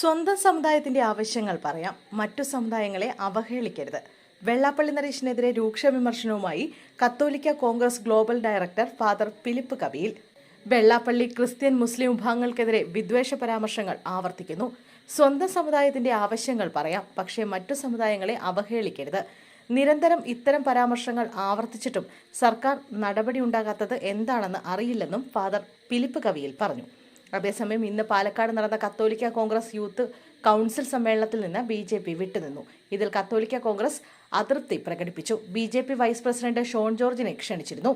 സ്വന്തം സമുദായത്തിന്റെ ആവശ്യങ്ങൾ പറയാം. മറ്റു സമുദായങ്ങളെ അവഹേളിക്കരുത്. വെള്ളാപ്പള്ളി നരേഷിനെതിരെ രൂക്ഷ വിമർശനവുമായി കത്തോലിക്ക Congress global director father Philip Kaviyil. Vellappally Christian മുസ്ലിം വിഭാഗങ്ങൾക്കെതിരെ വിദ്വേഷ പരാമർശങ്ങൾ ആവർത്തിക്കുന്നു. സ്വന്തം സമുദായത്തിന്റെ ആവശ്യങ്ങൾ പറയാം. പക്ഷേ മറ്റു സമുദായങ്ങളെ അവഹേളിക്കരുത്. നിരന്തരം ഇത്തരം പരാമർശങ്ങൾ ആവർത്തിച്ചിട്ടും സർക്കാർ നടപടി ഉണ്ടാകാത്തത് എന്താണെന്ന് അറിയില്ലെന്നും ഫാദർ ഫിലിപ്പ് കവിയിൽ പറഞ്ഞു. അതേസമയം ഇന്ന് പാലക്കാട് നടന്ന കത്തോലിക്ക കോൺഗ്രസ് യൂത്ത് കൗൺസിൽ സമ്മേളനത്തിൽ നിന്ന് ബി ജെ പി വിട്ടുനിന്നു. ഇതിൽ കത്തോലിക്ക കോൺഗ്രസ് അതൃപ്തി പ്രകടിപ്പിച്ചു. B J P vice president Shone ജോർജിനെ ക്ഷണിച്ചിരുന്നു.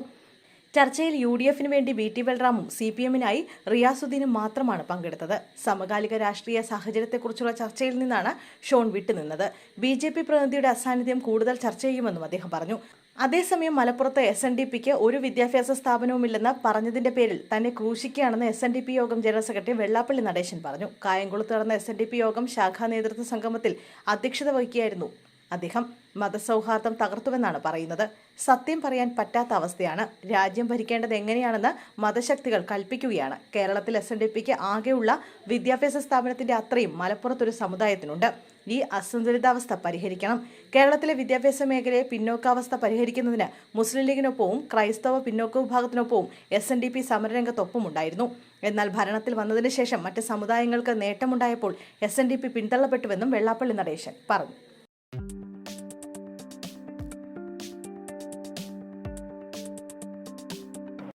ചർച്ചയിൽ യു ഡി എഫിന് വേണ്ടി വി ടി ബൽറാമും സി പി എമ്മിനായി റിയാസുദ്ദീനും മാത്രമാണ് പങ്കെടുത്തത്. സമകാലിക രാഷ്ട്രീയ സാഹചര്യത്തെക്കുറിച്ചുള്ള ചർച്ചയിൽ നിന്നാണ് ഷോൺ വിട്ടുനിന്നത്. ബി ജെ പി പ്രതിനിധിയുടെ അസാന്നിധ്യം കൂടുതൽ ചർച്ച ചെയ്യുമെന്നും അദ്ദേഹം പറഞ്ഞു. അതേസമയം മലപ്പുറത്ത് എസ് എൻ ഡി പിക്ക് ഒരു വിദ്യാഭ്യാസ സ്ഥാപനവുമില്ലെന്ന് പറഞ്ഞതിന്റെ പേരിൽ തന്നെ ക്രൂശിക്കുകയാണെന്ന് എസ് എൻ ഡി പി യോഗം ജനറൽ സെക്രട്ടറി വെള്ളാപ്പള്ളി നടേശൻ പറഞ്ഞു. കായംകുളത്ത് നടന്ന എസ് എൻ ഡി പി യോഗം ശാഖാ നേതൃത്വ സംഗമത്തിൽ അധ്യക്ഷത വഹിക്കുകയായിരുന്നു അദ്ദേഹം മതസൗഹാർദ്ദം തകർത്തുവെന്നാണ് പറയുന്നത്. സത്യം പറയാൻ പറ്റാത്ത അവസ്ഥയാണ്. രാജ്യം ഭരിക്കേണ്ടത് എങ്ങനെയാണെന്ന് മതശക്തികൾ കൽപ്പിക്കുകയാണ്. കേരളത്തിൽ എസ് എൻ ഡി പിക്ക് ആകെയുള്ള വിദ്യാഭ്യാസ സ്ഥാപനത്തിന്റെ അത്രയും മലപ്പുറത്തൊരു സമുദായത്തിനുണ്ട്. ഈ അസന്തുലിതാവസ്ഥ പരിഹരിക്കണം. കേരളത്തിലെ വിദ്യാഭ്യാസ മേഖലയെ പിന്നോക്കാവസ്ഥ പരിഹരിക്കുന്നതിന് മുസ്ലിം ലീഗിനൊപ്പവും ക്രൈസ്തവ പിന്നോക്ക വിഭാഗത്തിനൊപ്പവും എസ് എൻ ഡി പി സമരരംഗത്തൊപ്പമുണ്ടായിരുന്നു. എന്നാൽ ഭരണത്തിൽ വന്നതിന് ശേഷം മറ്റ് സമുദായങ്ങൾക്ക് നേട്ടമുണ്ടായപ്പോൾ എസ് എൻ ഡി പി പിന്തള്ളപ്പെട്ടുവെന്നും വെള്ളാപ്പള്ളി നടേശൻ പറഞ്ഞു.